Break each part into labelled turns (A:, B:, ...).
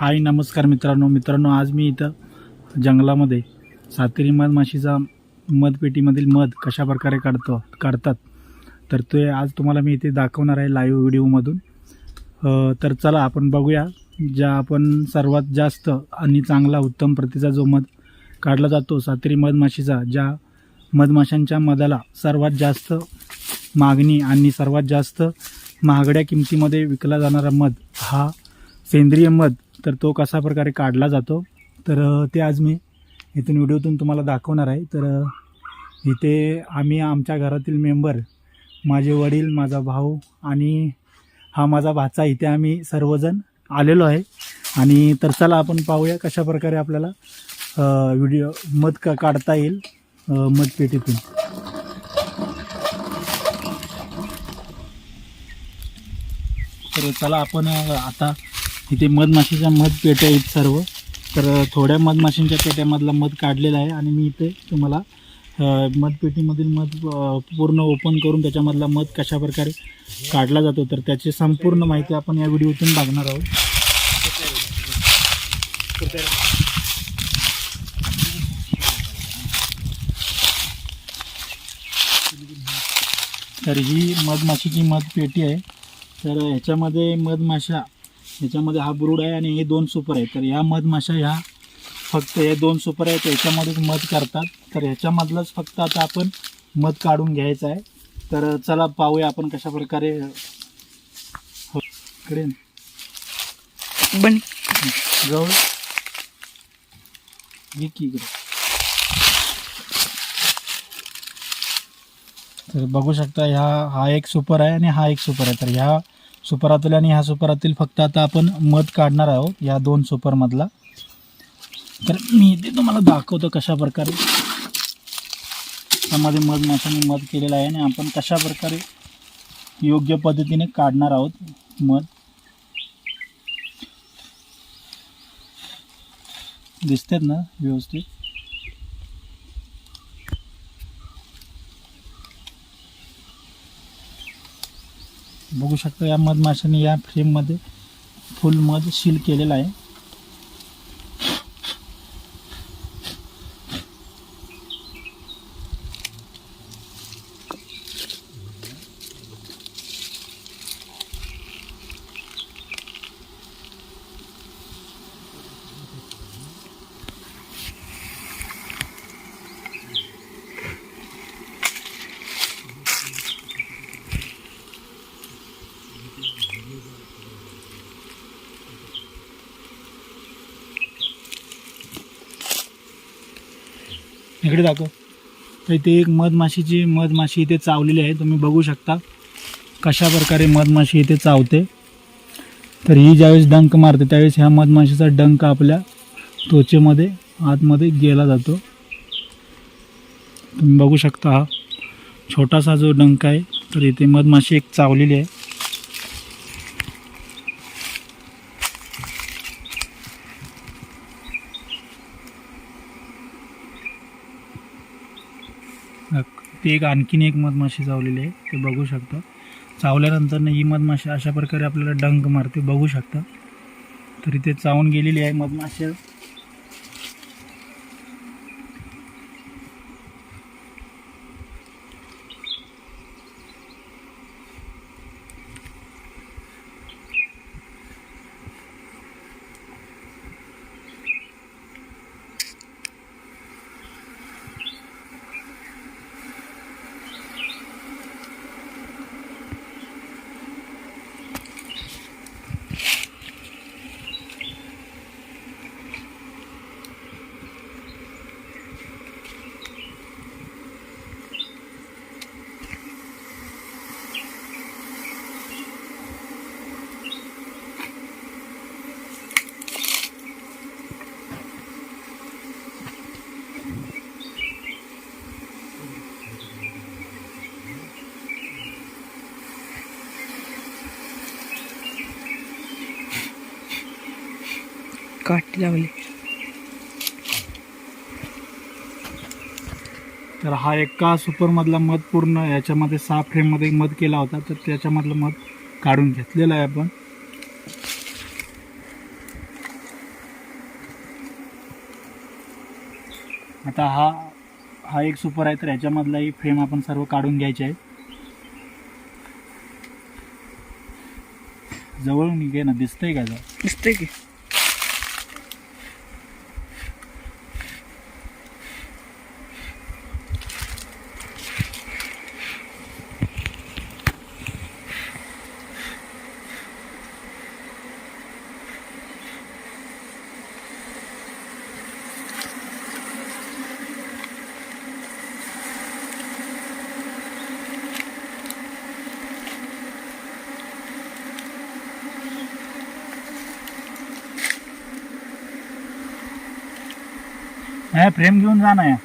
A: हाय नमस्कार मित्रांनो. मित्रांनो आज मी इथं जंगलामध्ये सातेरी मधमाशीचा मधपेटीमधील मध कशा प्रकारे काढतो काढतात तर ते आज तुम्हाला मी इथे दाखवणार आहे लाईव्ह व्हिडिओमधून तर चला आपण बघूया. ज्या आपण सर्वात जास्त आणि चांगला उत्तम प्रतीचा जो मध काढला जातो सातेरी मधमाशीचा ज्या मधमाशांच्या मधाला सर्वात जास्त मागणी आणि सर्वात जास्त महागड्या किमतीमध्ये विकला जाणारा मध हा सेंद्रिय मध. तर तो कशा प्रकारे काढला जातो तर ते आज मी इथून व्हिडिओतून तुम्हाला दाखवणार आहे. तर इथे आम्ही आमच्या घरातील मेंबर माझे वडील माझा भाऊ आणि हा माझा भाचा इथे आम्ही सर्वजण आलेलो आहे. आणि तर चला आपण पाहूया कशा प्रकारे आपल्याला व्हिडिओ मध का काढता येईल मधपेटीतून. तर चला आपण आता इथे मधमाशीच्या मध पेट्या आहेत सर्व. तर थोड्या मधमाशींच्या पेट्यामधला मध काढलेला आहे आणि मी इथे तुम्हाला मधपेटीमधील मध पूर्ण ओपन करून त्याच्यामधला मध कशा प्रकारे काढला जातो तर त्याची संपूर्ण माहिती आपण या व्हिडिओतून बघणार आहोत. तर ही मधमाशीची मध पेटी आहे. तर ह्याच्यामध्ये मधमाशा ह्याच्यामध्ये हा ब्रूड आहे आणि हे दोन सुपर आहे तर ह्या मधमाशा ह्या फक्त हे दोन सुपर आहेत. ह्याच्यामध्येच मध करतात. तर ह्याच्यामधलंच फक्त आता आपण मध काढून घ्यायचं आहे. तर चला पाहूया आपण कशा प्रकारे हो इकडे ये.
B: बन.
A: जवळ. तर बघू शकता ह्या हा एक सुपर आहे आणि हा एक सुपर आहे. तर ह्या सुपरातील आणि ह्या सुपरातील फक्त आता आपण मध काढणार आहोत या दोन सुपरमधला. तर मी इथे तुम्हाला दाखवतो कशा प्रकारे त्यामध्ये मध माशाने मध केलेला आहे आणि आपण कशा प्रकारे योग्य पद्धतीने काढणार आहोत मध. दिसतात ना व्यवस्थित? बघू शकता या मधमाशाने या फ्रेममध्ये फुल मध सील केलेला आहे. इकडे दाखव. तर इथे एक मधमाशीची मधमाशी इथे चावलेली आहे. तुम्ही बघू शकता कशा प्रकारे मधमाशी इथे चावते. तर ही ज्यावेळेस डंक मारते त्यावेळेस ह्या मधमाशीचा डंक आपल्या त्वचेमध्ये आतमध्ये गेला जातो. तुम्ही बघू शकता हा छोटासा जो डंक आहे तर इथे मधमाशी एक चावलेली आहे. ते एक आणखीन एक मधमाशी चावलेली आहे ते बघू शकता. चावल्यानंतर ही मधमाशी अशा प्रकारे आपल्याला डंक मारते बघू शकता. तरी ते चावून गेलेली आहे मधमाशी.
B: काट लावली.
A: तर हा एका सुपरमधला मध पूर्ण याच्यामध्ये सहा फ्रेममध्ये मध केला होता तर त्याच्यामधलं मध काढून घेतलेलं आहे आपण. आता हा हा एक सुपर आहे तर याच्यामधलाही फ्रेम आपण सर्व काढून घ्यायचे आहे जवळून घे ना दिसतंय का
B: दिसतंय की?
A: नाही फ्रेम घेऊन जा ना या.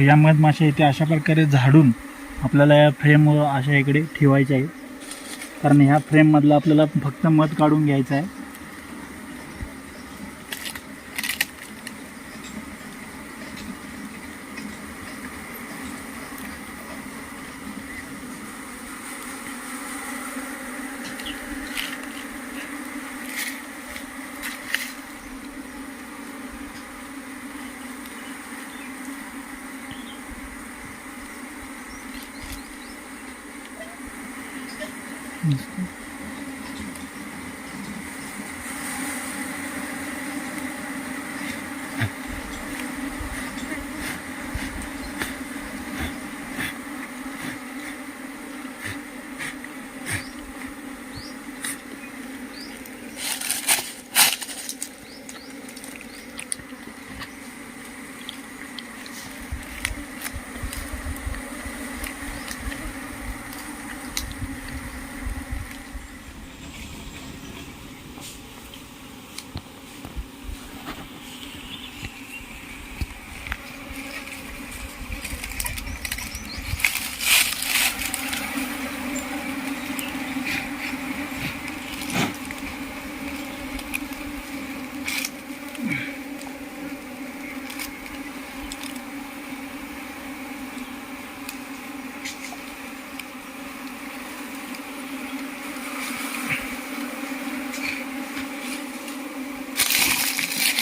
A: या मधमाशा इथे अशा प्रकारे झाडून आपल्याला या फ्रेम अशा इकडे ठेवायच्या आहे कारण ह्या फ्रेममधलं आपल्याला फक्त मध काढून घ्यायचं आहे. うん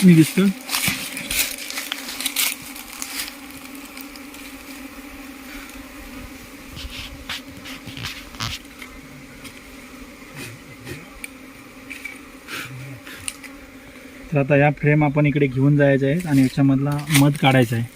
A: मी दिसतो तर आता या फ्रेम आपण इकडे घेऊन जायचं आहे आणि याच्यामधला मध काढायचा आहे.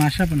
A: माशा पण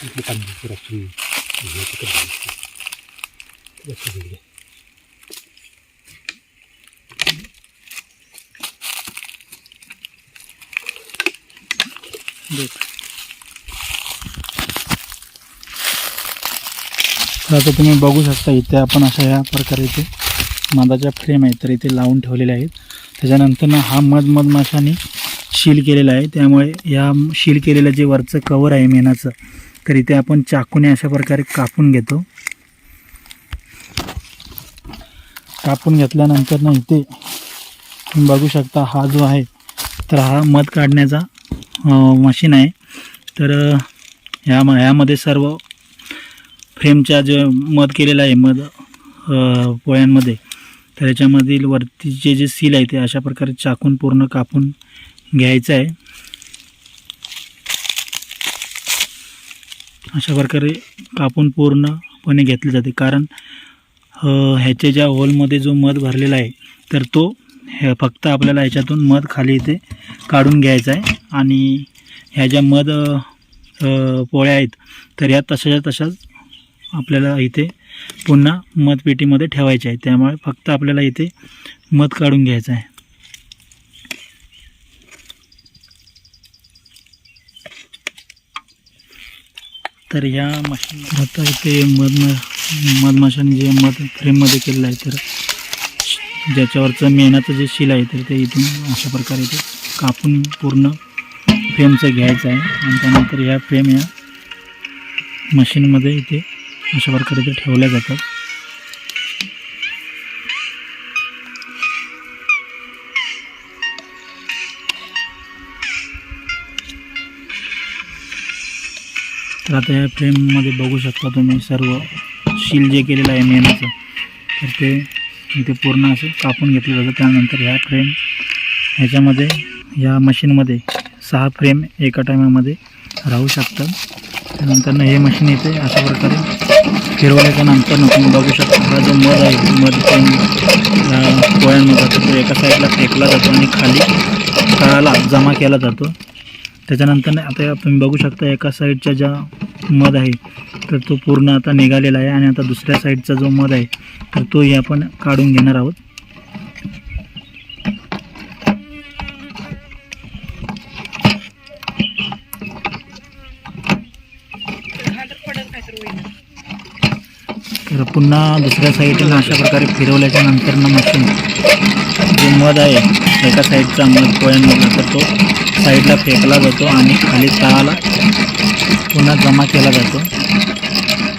A: आहे देख. तर आता तुम्ही बघू शकता इथे आपण अशा या प्रकारे इथे मधाच्या फ्रेम आहेत तर इथे लावून ठेवलेल्या आहेत त्याच्यानंतर ना हा मध मधमाशाने शील केलेला आहे त्यामुळे या शील केलेलं जे वरचं कवर आहे मेणाचं तर इथे आपण चाकूने अशा प्रकारे कापून घेतो. कापून घेतल्यानंतर ना इथे तुम्ही बघू शकता हा जो आहे तर हा मध काढण्याचा मशीन आहे. तर ह्या ह्या ह्यामध्ये सर्व फ्रेमच्या जे मध केलेलं आहे मध पोळ्यांमध्ये तर याच्यामधील वरतीचे जे सील आहे ते अशा प्रकारे चाकून पूर्ण कापून घ्यायचं आहे. अशा प्रकारे कापून पूर्णपणे घेतले जाते. कारण ह्याच्या ज्या होलमध्ये जो मध भरलेला आहे तर तो हे फक्त आपल्याला ह्याच्यातून मध खाली इथे काढून घ्यायचा आहे. आणि ह्या ज्या मध पोळ्या आहेत तर ह्या तशाच्या तशाच आपल्याला इथे पुन्हा मधपेटीमध्ये ठेवायचे आहे त्यामुळे फक्त आपल्याला इथे मध काढून घ्यायचं आहे. तर ह्या मशीन आता इथे मध मधमाशाने जे मध फ्रेममध्ये केलेलं आहे तर ज्याच्यावरचं मेहनत जे शिल आहे तर ते इथून अशा प्रकारे ते कापून पूर्ण फ्रेमचं घ्यायचं आहे. आणि त्यानंतर ह्या फ्रेम या मशीनमध्ये इथे अशा प्रकारे ते ठेवल्या जातात. तर आता या फ्रेममध्ये बघू शकता तुम्ही सर्व शील जे केलेलं आहे मेणाचं तर ते इथे पूर्ण असं कापून घेतलं जातं त्यानंतर ह्या फ्रेम ह्याच्यामध्ये या मशीनमध्ये सहा फ्रेम एका टायमामध्ये राहू शकतात. त्यानंतर हे मशीन येते अशा प्रकारे फिरवल्याच्या नंतर तुम्ही बघू शकता हा जो मध आहे मध पण या पोळ्यांमध्ये जातो. तो एका साईडला फेकला जातो आणि खाली तळाला जमा केला जातो. त्याच्यानंतर आता तुम्ही बघू शकता एका साईडच्या ज्या मध आहे तर तो पूर्ण आता निघालेला आहे आणि आता दुसऱ्या साईडचा जो मध आहे तर तोही आपण काढून घेणार आहोत. तर पुन्हा दुसऱ्या साईडला अशा प्रकारे फिरवल्याच्या नंतर मशीन जो मध आहे एका साईडचा मध पोळ्यांमधला तर तो साईडला फेकला जातो आणि खाली तळाला पुन्हा जमा केला जातो.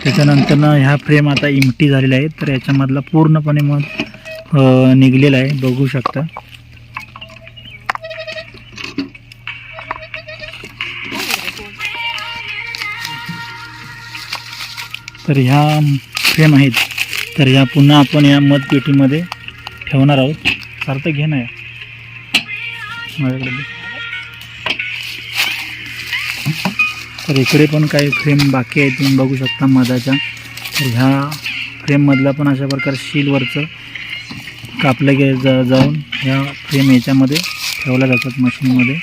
A: त्याच्यानंतरनं ह्या फ्रेम आता इमटी झालेल्या आहेत तर याच्यामधला पूर्णपणे मध निघलेला आहे. बघू शकता. तर ह्या फ्रेम आहेत. तर ह्या पुन्हा आपण या मतपेटीमध्ये ठेवणार आहोत. सार्थ घे ना. माझ्याकडे तर इकडे पण काही फ्रेम बाकी आहेत तुम्ही बघू शकता मधाच्या. तर ह्या फ्रेममधला पण अशा प्रकारे शीलवरचं कापलं गे जा जाऊन ह्या फ्रेम याच्यामध्ये ठेवल्या जातात मशीनमध्ये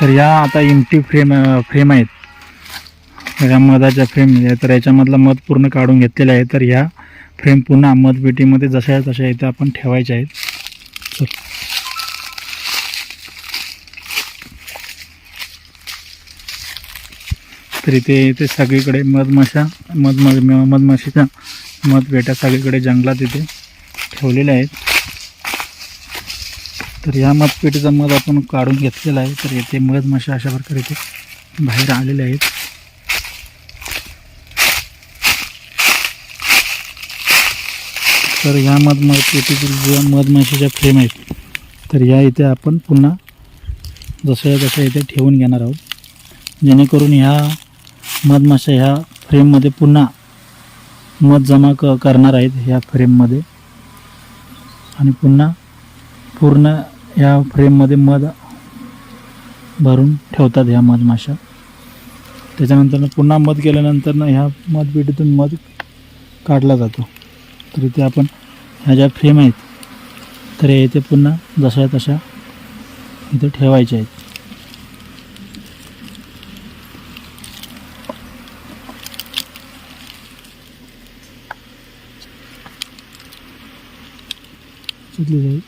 A: तर या आता इमटी फ्रेम फ्रेम आहेत. या मधाच्या फ्रेम आहे. तर याच्यामधला मध पूर्ण काढून घेतलेला आहे. तर ह्या फ्रेम पुन्हा मधपेटीमध्ये जशा तशा इथे आपण ठेवायच्या आहेत. तर इथे इथे सगळीकडे मधमाशा मध मधमाशीच्या मधपेट्या सगळीकडे जंगलात इथे ठेवलेल्या आहेत. तर ह्या मधपेटीचा मध आपण काढून घेतलेला आहे. तर येथे मधमाशा अशा प्रकारे इथे बाहेर आलेल्या आहेत. तर ह्या मधमाशीतील ज्या मधमाशीच्या फ्रेम आहेत तर या इथे आपण पुन्हा जसं तसं इथे ठेवून घेणार आहोत. जेणेकरून ह्या मधमाशा ह्या फ्रेममध्ये पुन्हा मध जमा क करणार आहेत ह्या फ्रेममध्ये. आणि पुन्हा पूर्ण ह्या फ्रेममध्ये मध भरून ठेवतात ह्या मधमाशा त्याच्यानंतर पुन्हा मध केल्यानंतर ह्या मधपेटीतून मध काढला जातो. तर इथे आपण ह्या ज्या फ्रेम आहेत तर हे इथे पुन्हा जशा तशा इथे ठेवायच्या आहेत. जाईल.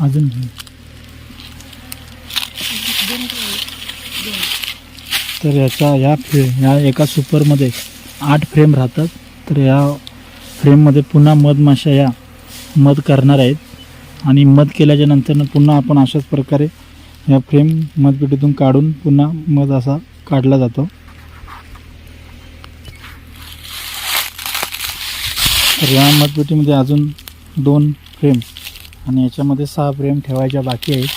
A: अजून तर याच्या या फ्रे या एका सुपरमध्ये आठ फ्रेम राहतात. तर या फ्रेममध्ये पुन्हा मधमाशा या मध करणार आहेत. आणि मध केल्याच्यानंतर पुन्हा आपण अशाच प्रकारे या फ्रेम मधपेटीतून काढून पुन्हा मध असा काढला जातो. तर या मधपेटीमध्ये अजून दोन फ्रेम आणि याच्यामध्ये सहा फ्रेम ठेवायच्या बाकी आहेत.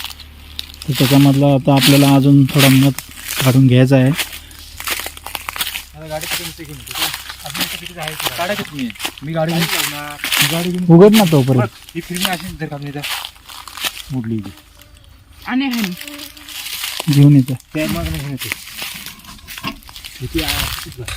A: तर त्याच्यामधला आता आपल्याला अजून थोडा मध काढून घ्यायचा आहे.
C: मी गाडी
A: उघड ना
C: ही उडली की
B: आणि आहे
A: घेऊन येतो
C: त्या मग नाही घेऊन येते किती आहे? किती बघ.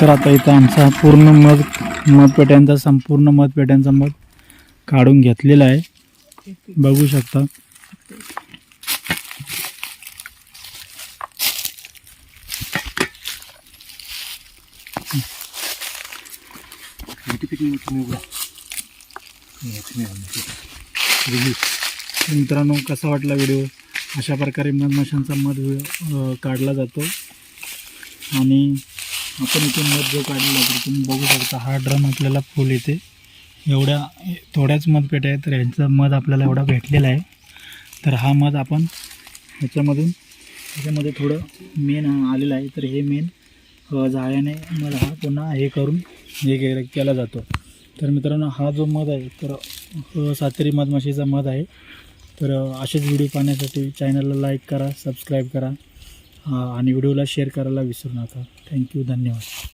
A: तर आता इथं आमचा पूर्ण मध मधपेट्यांचा संपूर्ण मधपेट्यांचा मध काढून घेतलेला आहे. बघू शकता. मित्रांनो कसा वाटला व्हिडिओ? अशा प्रकारे मधमाशांचा मध काढला जातो. आणि आपण इथे मध जो काढलेला तर तुम्ही बघू शकता हा ड्रम आपल्याला फुल येते. एवढ्या थोड्याच मधपेट्या आहेत तर ह्यांचा मध आपल्याला एवढा भेटलेला आहे. तर हा मध आपण ह्याच्यामधून ह्याच्यामध्ये थोडं मेन आलेलं आहे तर हे मेन जाळ्याने मध हा पुन्हा हे करून हे के- केला जातो. तर मित्रांनो हा जो मध आहे तर सातेरी मधमाशीचा मध आहे. तर असेच व्हिडिओ पाहण्यासाठी चॅनलला लाईक करा सबस्क्राईब करा आणि व्हिडिओला शेअर करायला विसरू नका. थँक्यू धन्यवाद.